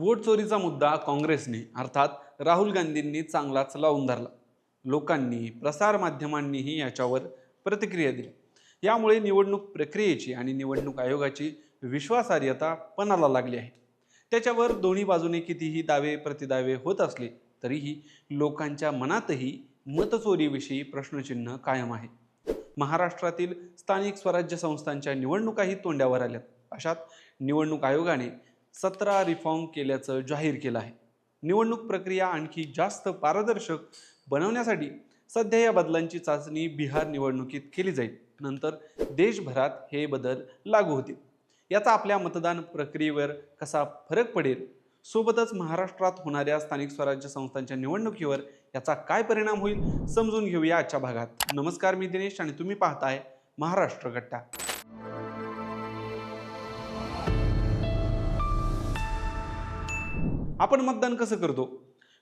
Vote चोरीचा मुद्दा काँग्रेसने अर्थात राहुल गांधींनी चांगलाच लावून धरला. लोकांनी प्रसारमाध्यमांनीही याच्यावर प्रतिक्रिया दिली. यामुळे निवडणूक प्रक्रियेची आणि निवडणूक आयोगाची विश्वासार्हता पणाला लागली आहे. त्याच्यावर दोन्ही बाजूने कितीही दावे प्रतिदावे होत असले तरीही लोकांच्या मनातही मतचोरीविषयी प्रश्नचिन्ह कायम आहे. महाराष्ट्रातील स्थानिक स्वराज्य संस्थांच्या निवडणुकाही तोंड्यावर आल्यात. अशात निवडणूक आयोगाने सतरा रिफॉर्म केल्याचं जाहीर केलं आहे. निवडणूक प्रक्रिया आणखी जास्त पारदर्शक बनवण्यासाठी सध्या या बदलांची चाचणी बिहार निवडणुकीत केली जाईल. नंतर देशभरात हे बदल लागू होतील. याचा आपल्या मतदान प्रक्रियेवर कसा फरक पडेल? सोबतच महाराष्ट्रात होणाऱ्या स्थानिक स्वराज्य संस्थांच्या निवडणुकीवर याचा काय परिणाम होईल? समजून घेऊया आजच्या भागात. नमस्कार मी दिनेश आणि तुम्ही पाहताय महाराष्ट्र गट्टा. आपण मतदान कसं करतो?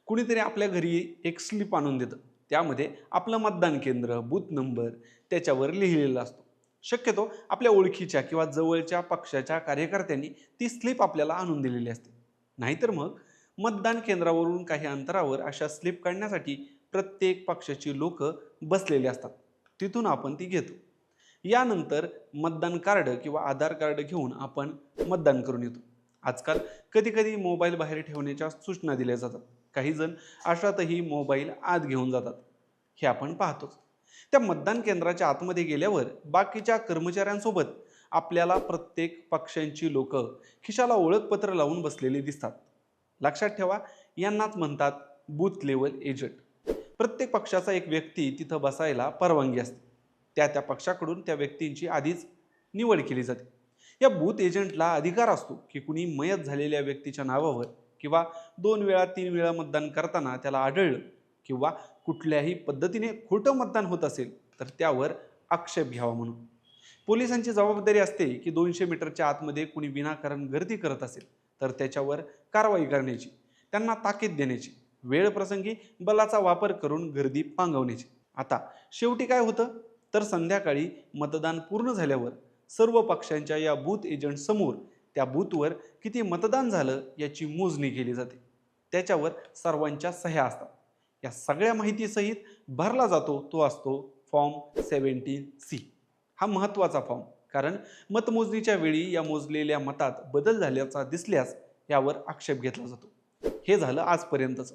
कुणीतरी आपल्या घरी एक स्लिप आणून देतं. त्यामध्ये आपलं मतदान केंद्र बूथ नंबर त्याच्यावर लिहिलेला असतो. शक्यतो आपल्या ओळखीच्या किंवा जवळच्या पक्षाच्या कार्यकर्त्यांनी ती स्लिप आपल्याला आणून दिलेली असते. नाहीतर मग मतदान केंद्रावरून काही अंतरावर अशा स्लिप काढण्यासाठी प्रत्येक पक्षाची लोक बसलेली असतात. तिथून आपण ती घेतो. यानंतर मतदान कार्ड किंवा आधार कार्ड घेऊन आपण मतदान करून येतो. आजकाल कधी कधी मोबाईल बाहेर ठेवण्याच्या सूचना दिल्या जातात. काही जण अशातही मोबाईल आत घेऊन जातात. हे आपण पाहतोच. त्या मतदान केंद्राच्या आतमध्ये गेल्यावर बाकीच्या कर्मचाऱ्यांसोबत आपल्याला प्रत्येक पक्षांची लोक खिशाला ओळखपत्र लावून बसलेली दिसतात. लक्षात ठेवा यांनाच म्हणतात बूथ लेवल एजंट प्रत्येक पक्षाचा एक व्यक्ती तिथं बसायला परवानगी असते. त्या त्या पक्षाकडून त्या व्यक्तींची आधीच निवड केली जाते. या बूथ एजंटला अधिकार असतो की कुणी मयत झालेल्या व्यक्तीच्या नावावर किंवा दोन वेळा तीन वेळा मतदान करताना त्याला आढळलं किंवा कुठल्याही पद्धतीने खोटं मतदान होत असेल तर त्यावर आक्षेप घ्यावा म्हणून. पोलिसांची जबाबदारी असते की दोनशे मीटरच्या आतमध्ये कुणी विनाकारण गर्दी करत असेल तर त्याच्यावर कारवाई करण्याची त्यांना ताकीद देण्याची वेळ प्रसंगी बलाचा वापर करून गर्दी पांगवण्याची. आता शेवटी काय होतं? तर संध्याकाळी मतदान पूर्ण झाल्यावर सर्व पक्षांच्या या बूथ एजंट समोर त्या बूथवर किती मतदान झालं याची मोजणी केली जाते. त्याच्यावर सर्वांच्या सह्या असतात. या सगळ्या माहितीसहित भरला जातो तो असतो फॉर्म सेवन्टीन सी. हा महत्त्वाचा फॉर्म. कारण मतमोजणीच्या वेळी या मोजलेल्या मतात बदल झाल्याचा दिसल्यास यावर आक्षेप घेतला जातो. हे झालं आजपर्यंतचं.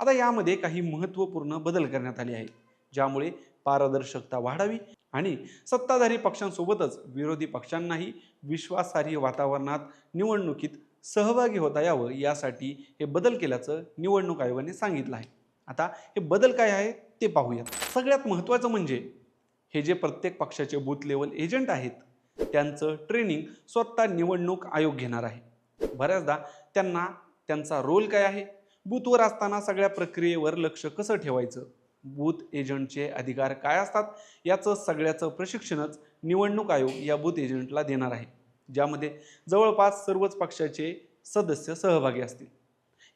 आता यामध्ये काही महत्त्वपूर्ण बदल करण्यात आले आहे ज्यामुळे पारदर्शकता वाढावी आणि सत्ताधारी पक्षांसोबतच विरोधी पक्षांनाही विश्वासार्ह वातावरणात निवडणुकीत सहभागी होता यावं यासाठी हे बदल केल्याचं निवडणूक आयोगाने सांगितलं आहे. आता हे बदल काय आहे ते पाहूयात. सगळ्यात महत्त्वाचं म्हणजे हे जे प्रत्येक पक्षाचे बूथ लेवल एजंट आहेत त्यांचं ट्रेनिंग स्वतः निवडणूक आयोग घेणार आहे. बऱ्याचदा त्यांना त्यांचा रोल काय आहे? बूथवर असताना सगळ्या प्रक्रियेवर लक्ष कसं ठेवायचं? बूथ एजंटचे अधिकार काय असतात? याचं सगळ्याचं प्रशिक्षणच निवडणूक आयोग या बूथ एजंटला देणार आहे. ज्यामध्ये जवळपास सर्वच पक्षाचे सदस्य सहभागी असतील.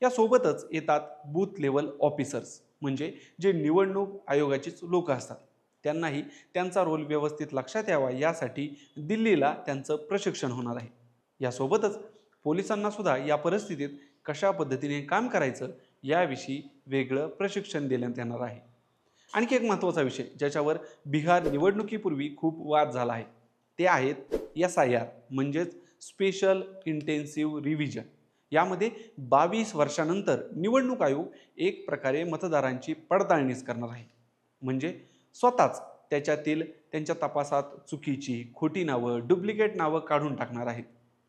यासोबतच येतात बूथ लेवल ऑफिसर्स म्हणजे जे निवडणूक आयोगाचीच लोक असतात. त्यांनाही त्यांचा रोल व्यवस्थित लक्षात यावा यासाठी दिल्लीला त्यांचं प्रशिक्षण होणार आहे. यासोबतच पोलिसांना सुद्धा या परिस्थितीत कशा पद्धतीने काम करायचं याविषयी वेगळं प्रशिक्षण देण्यात येणार आहे. आणखी एक महत्त्वाचा विषय ज्याच्यावर बिहार निवडणुकीपूर्वी खूप वाद झाला आहे. ते आहेत एस आय आर म्हणजेच स्पेशल इंटेन्सिव्ह रिव्हिजन यामध्ये बावीस वर्षानंतर निवडणूक आयोग एक प्रकारे मतदारांची पडताळणीच करणार आहे. म्हणजे स्वतःच त्याच्यातील त्यांच्या तपासात चुकीची खोटी नावं डुप्लिकेट नावं काढून टाकणार आहेत.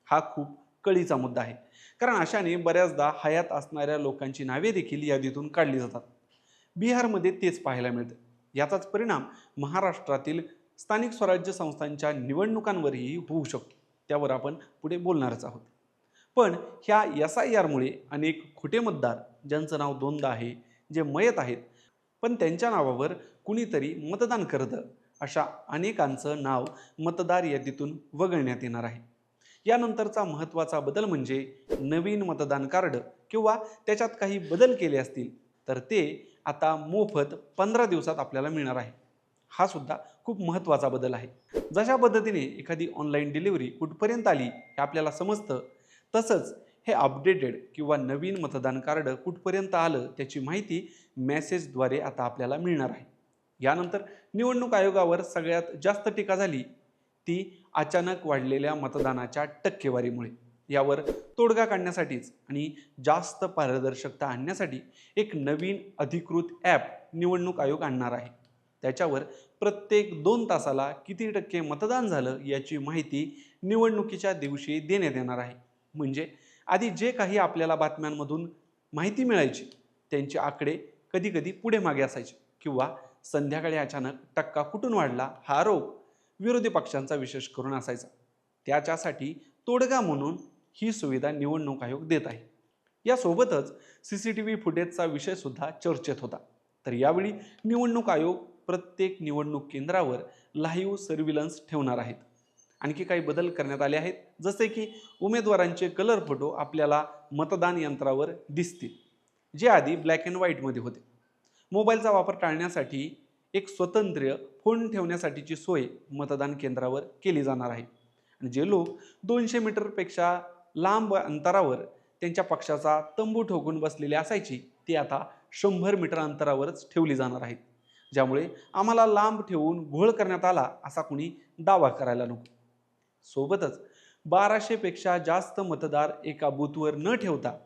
हा खूप कळीचा मुद्दा आहे. कारण अशाने बऱ्याचदा हयात असणाऱ्या लोकांची नावे देखील यादीतून काढली जातात. बिहारमध्ये तेच पाहायला मिळतं. याचाच परिणाम महाराष्ट्रातील स्थानिक स्वराज्य संस्थांच्या निवडणुकांवरही होऊ शकतो. त्यावर आपण पुढे बोलणारच आहोत. पण ह्या एस आय आरमुळे अनेक खोटे मतदार ज्यांचं नाव दोनदा आहे जे मयत आहेत पण त्यांच्या नावावर कुणीतरी मतदान करतं अशा अनेकांचं नाव मतदार यादीतून वगळण्यात येणार आहे. यानंतरचा महत्त्वाचा बदल म्हणजे नवीन मतदान कार्ड किंवा त्याच्यात काही बदल केले असतील तर ते आता मोफत पंधरा दिवसात आपल्याला मिळणार आहे. हा सुद्धा खूप महत्त्वाचा बदल आहे. जशा पद्धतीने एखादी ऑनलाईन डिलिव्हरी कुठपर्यंत आली हे आपल्याला समजतं तसंच हे अपडेटेड किंवा नवीन मतदान कार्ड कुठपर्यंत आलं त्याची माहिती मेसेजद्वारे आता आपल्याला मिळणार आहे. यानंतर निवडणूक आयोगावर सगळ्यात जास्त टीका झाली ती अचानक वाढलेल्या मतदानाच्या टक्केवारीमुळे. यावर तोडगा काढण्यासाठीच आणि जास्त पारदर्शकता आणण्यासाठी एक नवीन अधिकृत ॲप निवडणूक आयोग आणणार आहे. त्याच्यावर प्रत्येक दोन तासाला किती टक्के मतदान झालं याची माहिती निवडणुकीच्या दिवशी देण्यात येणार आहे. म्हणजे आधी जे काही आपल्याला बातम्यांमधून माहिती मिळायची त्यांचे आकडे कधीकधी पुढे मागे असायचे किंवा संध्याकाळी अचानक टक्का कुठून वाढला हा आरोप विरोधी पक्षांचा विशेष करून असायचा. त्याच्यासाठी तोडगा म्हणून ही सुविधा निवडणूक आयोग देत आहे. यासोबतच सी सी टी व्ही फुटेजचा विषयसुद्धा चर्चेत होता. तर यावेळी निवडणूक आयोग प्रत्येक निवडणूक केंद्रावर लाईव्ह सर्व्हिलन्स ठेवणार आहेत. आणखी काही बदल करण्यात आले आहेत. जसे की उमेदवारांचे कलर फोटो आपल्याला मतदान यंत्रावर दिसतील जे आधी ब्लॅक अँड व्हाईटमध्ये होते. मोबाईलचा वापर टाळण्यासाठी एक स्वतंत्र फोन ठेवण्यासाठीची सोय मतदान केंद्रावर केली जाणार आहे. आणि जे लोक दोनशे मीटरपेक्षा लांब अंतरावर त्यांच्या पक्षाचा तंबू ठोकून बसलेली असायची ती आता शंभर मीटर अंतरावरच ठेवली जाणार आहेत. ज्यामुळे आम्हाला लांब ठेवून घोळ करण्यात आला असा कुणी दावा करायला नको. सोबतच बाराशेपेक्षा जास्त मतदार एका बूथवर न ठेवता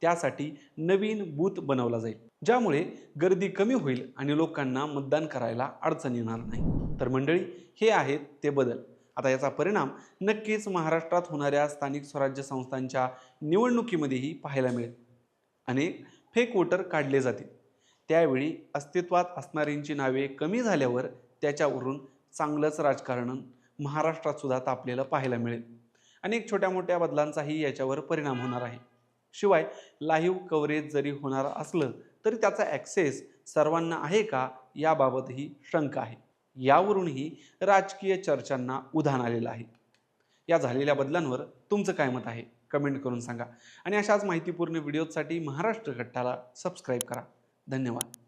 त्यासाठी नवीन बूथ बनवला जाईल. ज्यामुळे गर्दी कमी होईल आणि लोकांना मतदान करायला अडचण येणार नाही. तर मंडळी हे आहेत ते बदल. आता याचा परिणाम नक्कीच महाराष्ट्रात होणाऱ्या स्थानिक स्वराज्य संस्थांच्या निवडणुकीमध्येही पाहायला मिळेल. अनेक फेक वोटर काढले जातील. त्यावेळी अस्तित्वात असणाऱ्यांची नावे कमी झाल्यावर त्याच्यावरून चांगलंच राजकारण महाराष्ट्रात सुद्धा तापलेलं पाहायला मिळेल. अनेक छोट्या मोठ्या बदलांचाही याच्यावर परिणाम होणार आहे. शिवाय लाईव्ह कव्हरेज जरी होणार असलं तरी त्याचा ॲक्सेस सर्वांना आहे का याबाबतही शंका आहे. यावरूनही राजकीय चर्चांना उधाण आलेलं आहे. या झालेल्या बदलांवर तुमचं काय मत आहे? कमेंट करून सांगा. आणि अशाच माहितीपूर्ण व्हिडिओसाठी महाराष्ट्र कट्टाला सबस्क्राईब करा. धन्यवाद.